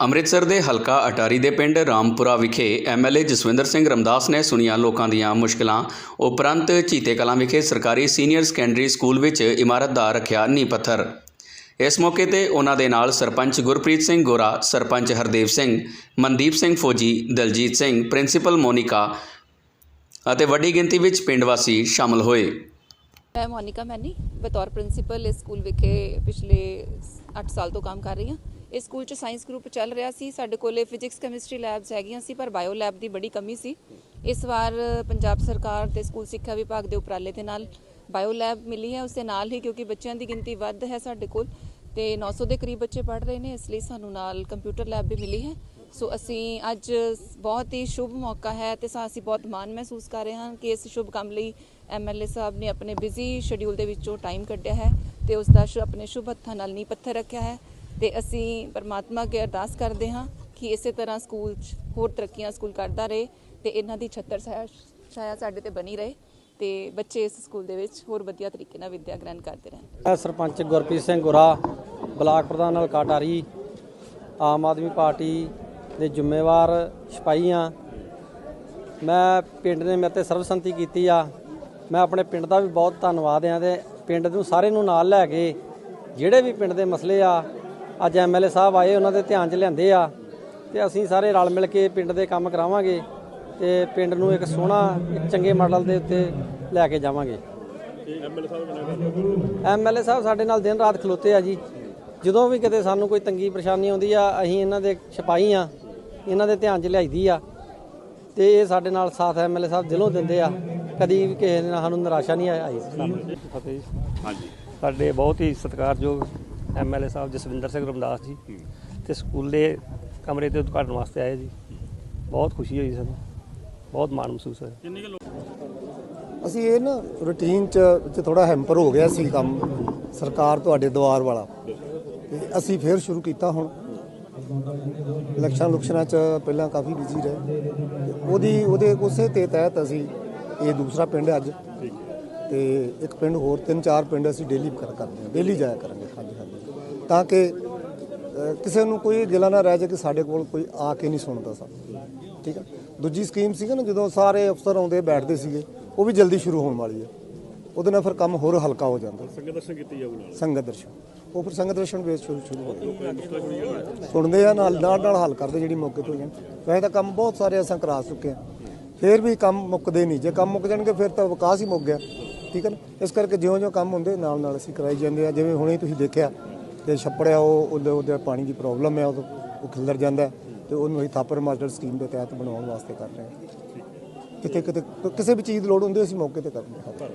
ਅੰਮ੍ਰਿਤਸਰ ਦੇ ਹਲਕਾ ਅਟਾਰੀ ਦੇ ਪਿੰਡ ਰਾਮਪੁਰਾ ਵਿਖੇ ਐਮਐਲਏ ਜਸਵਿੰਦਰ ਸਿੰਘ ਰਮਦਾਸ ਨੇ ਸੁਣੀਆਂ ਲੋਕਾਂ ਦੀਆਂ ਮੁਸ਼ਕਲਾਂ। ਉਪਰੰਤ ਚੀਤੇ ਕਲਾਂ ਵਿਖੇ ਸਰਕਾਰੀ ਸੀਨੀਅਰ ਸੈਕੰਡਰੀ ਸਕੂਲ ਵਿੱਚ ਇਮਾਰਤ ਦਾ ਰੱਖਿਆ ਨੀਂਹ ਪੱਥਰ। ਇਸ ਮੌਕੇ ਤੇ ਉਹਨਾਂ ਦੇ ਨਾਲ ਸਰਪੰਚ ਗੁਰਪ੍ਰੀਤ ਸਿੰਘ ਗੋਰਾ, ਸਰਪੰਚ ਹਰਦੇਵ ਸਿੰਘ, ਮਨਦੀਪ ਸਿੰਘ ਫੌਜੀ, ਦਲਜੀਤ ਸਿੰਘ, ਪ੍ਰਿੰਸੀਪਲ ਮੋਨਿਕਾ ਅਤੇ ਵੱਡੀ ਗਿਣਤੀ ਵਿੱਚ ਪਿੰਡ ਵਾਸੀ ਸ਼ਾਮਲ ਹੋਏ। ਮੈਂ ਮੋਨਿਕਾ ਮੈਨੀ, ਬਤੌਰ ਪ੍ਰਿੰਸੀਪਲ ਇਸ ਸਕੂਲ ਵਿਖੇ ਪਿਛਲੇ 8 ਸਾਲ ਤੋਂ ਕੰਮ ਕਰ ਰਹੀ ਹਾਂ। ਇਸ ਸਕੂਲ 'ਚ ਸਾਇੰਸ ਗਰੁੱਪ ਚੱਲ ਰਿਹਾ ਸੀ। ਸਾਡੇ ਕੋਲੇ ਫਿਜ਼ਿਕਸ ਕੈਮਿਸਟਰੀ ਲੈਬਸ ਹੈਗੀਆਂ ਸੀ, ਪਰ ਬਾਇਓ ਲੈਬ ਦੀ ਬੜੀ ਕਮੀ ਸੀ। ਇਸ ਵਾਰ ਪੰਜਾਬ ਸਰਕਾਰ ਤੇ ਸਕੂਲ ਸਿੱਖਿਆ ਵਿਭਾਗ ਦੇ ਉਪਰਾਲੇ ਦੇ ਨਾਲ ਬਾਇਓ ਲੈਬ ਮਿਲੀ ਹੈ। ਉਸ ਦੇ ਨਾਲ ਹੀ ਕਿਉਂਕਿ ਬੱਚਿਆਂ ਦੀ ਗਿਣਤੀ ਵੱਧ ਹੈ ਸਾਡੇ ਕੋਲ, ਤੇ 900 ਦੇ ਕਰੀਬ ਬੱਚੇ ਪੜ੍ਹ ਰਹੇ ਨੇ, ਇਸ ਲਈ ਸਾਨੂੰ ਨਾਲ ਕੰਪਿਊਟਰ ਲੈਬ ਵੀ ਮਿਲੀ ਹੈ। ਸੋ ਅਸੀਂ ਅੱਜ ਬਹੁਤ ਹੀ ਸ਼ੁਭ ਮੌਕਾ ਹੈ ਤੇ ਸਾ, ਅਸੀਂ ਬਹੁਤ ਮਾਣ ਮਹਿਸੂਸ ਕਰ ਰਹੇ ਹਾਂ ਕਿ ਇਸ ਸ਼ੁਭ ਕੰਮ ਲਈ ਐਮਐਲਏ ਸਾਹਿਬ ਨੇ ਆਪਣੇ ਬਿਜ਼ੀ ਸ਼ਡਿਊਲ ਦੇ ਵਿੱਚੋਂ ਟਾਈਮ ਕੱਢਿਆ ਹੈ ਤੇ ਉਸ ਦਾ ਸ਼ੁ- ਆਪਣੇ ਸ਼ੁਭ ਹੱਥਾਂ ਨਾਲ ਨੀਂਹ ਪੱਥਰ ਰੱਖਿਆ ਹੈ। ਤੇ ਅਸੀਂ ਪਰਮਾਤਮਾ ਅੱਗੇ ਅਰਦਾਸ ਕਰਦੇ ਹਾਂ ਕਿ ਇਸੇ ਤਰ੍ਹਾਂ ਸਕੂਲ 'ਚ ਹੋਰ ਤਰੱਕੀਆਂ ਸਕੂਲ ਕਰਦਾ ਰਹੇ ਤੇ ਇਹਨਾਂ ਦੀ ਛੱਤਰ ਛਾਇਆ ਸਾਡੇ ਤੇ ਬਣੀ ਰਹੇ ਤੇ ਬੱਚੇ ਇਸ ਸਕੂਲ ਦੇ ਵਿੱਚ ਹੋਰ ਵਧੀਆ ਤਰੀਕੇ ਨਾਲ ਵਿੱਦਿਆ ਗ੍ਰਹਿਣ ਕਰਦੇ ਰਹਿਣ। ਮੈਂ ਸਰਪੰਚ ਗੁਰਪ੍ਰੀਤ ਸਿੰਘ ਗੁਰਾ, ਬਲਾਕ ਪ੍ਰਧਾਨ ਹਲਕਾਟਾਰੀ ਆਮ ਆਦਮੀ ਪਾਰਟੀ ਦੇ ਜ਼ਿੰਮੇਵਾਰ ਸਿਪਾਹੀ ਹਾਂ ਮੈਂ ਪਿੰਡ ਨੇ ਮੇਰੇ ਤੇ ਸਰਬਸੰਮਤੀ ਕੀਤੀ ਆ। ਮੈਂ ਆਪਣੇ ਪਿੰਡ ਦਾ ਵੀ ਬਹੁਤ ਧੰਨਵਾਦ ਆ ਤੇ ਪਿੰਡ ਨੂੰ ਸਾਰੇ ਨੂੰ ਨਾਲ ਲੈ ਕੇ ਜਿਹੜੇ ਵੀ ਪਿੰਡ ਦੇ ਮਸਲੇ ਆ ਅੱਜ ਐਮਐਲਏ ਸਾਹਿਬ ਆਏ ਉਹਨਾਂ ਦੇ ਧਿਆਨ 'ਚ ਲਿਆਂਦੇ ਆ ਤੇ ਅਸੀਂ ਸਾਰੇ ਰਲ ਮਿਲ ਕੇ ਪਿੰਡ ਦੇ ਕੰਮ ਕਰਾਵਾਂਗੇ ਤੇ ਪਿੰਡ ਨੂੰ ਇੱਕ ਸੋਹਣਾ ਇੱਕ ਚੰਗੇ ਮਾਡਲ ਦੇ ਉੱਤੇ ਲੈ ਕੇ ਜਾਵਾਂਗੇ। ਐਮਐਲਏ ਸਾਹਿਬ ਸਾਡੇ ਨਾਲ ਦਿਨ ਰਾਤ ਖਲੋਤੇ ਆ ਜੀ। ਜਦੋਂ ਵੀ ਕਿਤੇ ਸਾਨੂੰ ਕੋਈ ਤੰਗੀ ਪਰੇਸ਼ਾਨੀ ਆਉਂਦੀ ਆ ਅਸੀਂ ਇਹਨਾਂ ਦੇ ਸਿਪਾਹੀ ਆ ਇਹਨਾਂ ਦੇ ਧਿਆਨ 'ਚ ਲਿਆਈਦੀ ਆ ਤੇ ਇਹ ਸਾਡੇ ਨਾਲ ਸਾਥ ਐਮਐਲਏ ਸਾਹਿਬ ਦਿਲੋਂ ਦਿੰਦੇ ਆ। ਕਦੀ ਵੀ ਕਿਸੇ ਨੇ ਸਾਨੂੰ ਨਿਰਾਸ਼ਾ ਨਹੀਂ ਆਈ। ਹਾਂਜੀ। ਸਾਡੇ ਬਹੁਤ ਹੀ ਸਤਿਕਾਰਯੋਗ ਐਮਐਲਏ ਸਾਹਿਬ ਜਸਵਿੰਦਰ ਸਿੰਘ ਰਮਦਾਸ ਜੀ ਤੇ ਸਕੂਲ ਦੇ ਕਮਰੇ ਦੇ ਉਦਘਾਟਨ ਵਾਸਤੇ ਆਏ ਜੀ। ਬਹੁਤ ਖੁਸ਼ੀ ਹੋਈ ਸਾਨੂੰ। ਬਹੁਤ ਮਾਣ ਮਹਿਸੂਸ ਹੋਇਆ। ਅਸੀਂ ਇਹ ਨਾ ਰੂਟੀਨ ਚ ਥੋੜਾ ਹੈਂਪਰ ਹੋ ਗਿਆ ਸੀ ਕੰਮ। ਸਰਕਾਰ ਤੁਹਾਡੇ ਦੁਆਰ ਵਾਲਾ। ਤੇ ਅਸੀਂ ਫੇਰ ਸ਼ੁਰੂ ਕੀਤਾ ਹੁਣ। ਇਲੈਕਸ਼ਨ ਲੁਕਸ਼ਨਾਂ ਚ ਪਹਿਲਾਂ ਕਾਫੀ ਬਿਜ਼ੀ ਰਹੇ। ਉਹਦੀ ਉਹਦੇ ਉਸੇ ਤੇ ਤਹਿਤ ਅਸੀਂ ਇਹ ਦੂਸਰਾ ਪਿੰਡ ਅੱਜ। ਤੇ ਇੱਕ ਪਿੰਡ ਹੋਰ ਤਿੰਨ ਚਾਰ ਪਿੰਡ ਅਸੀਂ ਡੇਲੀ ਕਰ ਕਰਦੇ ਹਾਂ। ਡੇਲੀ ਜਾਇਆ ਕਰਾਂਗੇ। ਹਾਂਜੀ ਹਾਂਜੀ। ਤਾਂ ਕਿ ਕਿਸੇ ਨੂੰ ਕੋਈ ਗਿਲਾ ਨਾ ਰਹਿ ਜਾਏ ਕਿ ਸਾਡੇ ਕੋਲ ਕੋਈ ਆ ਕੇ ਨਹੀਂ ਸੁਣਦਾ ਸਾਨੂੰ ਠੀਕ ਹੈ ਦੂਜੀ ਸਕੀਮ ਸੀਗਾ ਨਾ ਜਦੋਂ ਸਾਰੇ ਅਫਸਰ ਆਉਂਦੇ ਬੈਠਦੇ ਸੀਗੇ ਉਹ ਵੀ ਜਲਦੀ ਸ਼ੁਰੂ ਹੋਣ ਵਾਲੀ ਹੈ ਉਹਦੇ ਨਾਲ ਫਿਰ ਕੰਮ ਹੋਰ ਹਲਕਾ ਹੋ ਜਾਂਦਾ। ਸੰਗਤ ਦਰਸ਼ਨ ਕੀਤੀ ਜਾਊ ਨਾਲ? ਸੰਗਤ ਦਰਸ਼ਨ। ਉਹ ਫਿਰ ਸੰਗਤ ਦਰਸ਼ਨ ਬੇਸ ਸ਼ੁਰੂ ਸ਼ੁਰੂ ਹੋ ਜਾਂਦਾ। ਸੁਣਦੇ ਆ ਨਾਲ ਨਾਲ ਨਾਲ ਹੱਲ ਕਰਦੇ ਜਿਹੜੀ ਮੌਕੇ ਤੋਂ ਜਾਂ ਵੈਸੇ ਤਾਂ ਕੰਮ ਬਹੁਤ ਸਾਰੇ ਅਸਾਂ ਕਰਾ ਚੁੱਕੇ ਆ। ਫਿਰ ਵੀ ਕੰਮ ਮੁੱਕਦੇ ਨਹੀਂ। ਜੇ ਕੰਮ ਮੁੱਕ ਜਾਣਗੇ ਫਿਰ ਤਾਂ ਵਿਕਾਸ ਹੀ ਮੁੱਕ ਗਿਆ। ਠੀਕ ਹੈ ਨਾ? ਇਸ ਕਰਕੇ ਜਿਉਂ-ਜਿਉਂ ਕੰਮ ਹੁੰਦੇ ਨਾਲ ਨਾਲ ਅਸੀਂ ਕਰਾਈ ਜਾਂਦੇ ਆ। ਜਿਵੇਂ ਹੁਣੇ ਤੁਸੀਂ ਦੇਖਿਆ ਤੇ ਆ ਉਹ ਉਹਦੇ ਉਹਦੇ ਪਾਣੀ ਦੀ ਪ੍ਰੋਬਲਮ ਹੈ, ਉਹ ਉਹ ਖਿਲਰ ਜਾਂਦਾ ਹੈ ਤੇ ਉਹਨੂੰ ਅਸੀਂ ਥਾਪਰ ਮਾਸਟਰ ਸਕੀਮ ਦੇ ਤਹਿਤ ਬਣਾਉਣ ਵਾਸਤੇ ਕਰ ਰਹੇ ਹਾਂ। ਕਿਤੇ ਕਿਤੇ, ਕਿਸੇ ਵੀ ਚੀਜ਼ ਦੀ ਲੋੜ ਹੁੰਦੀ ਅਸੀਂ ਮੌਕੇ ਤੇ ਕਰਦੇ ਹਾਂ।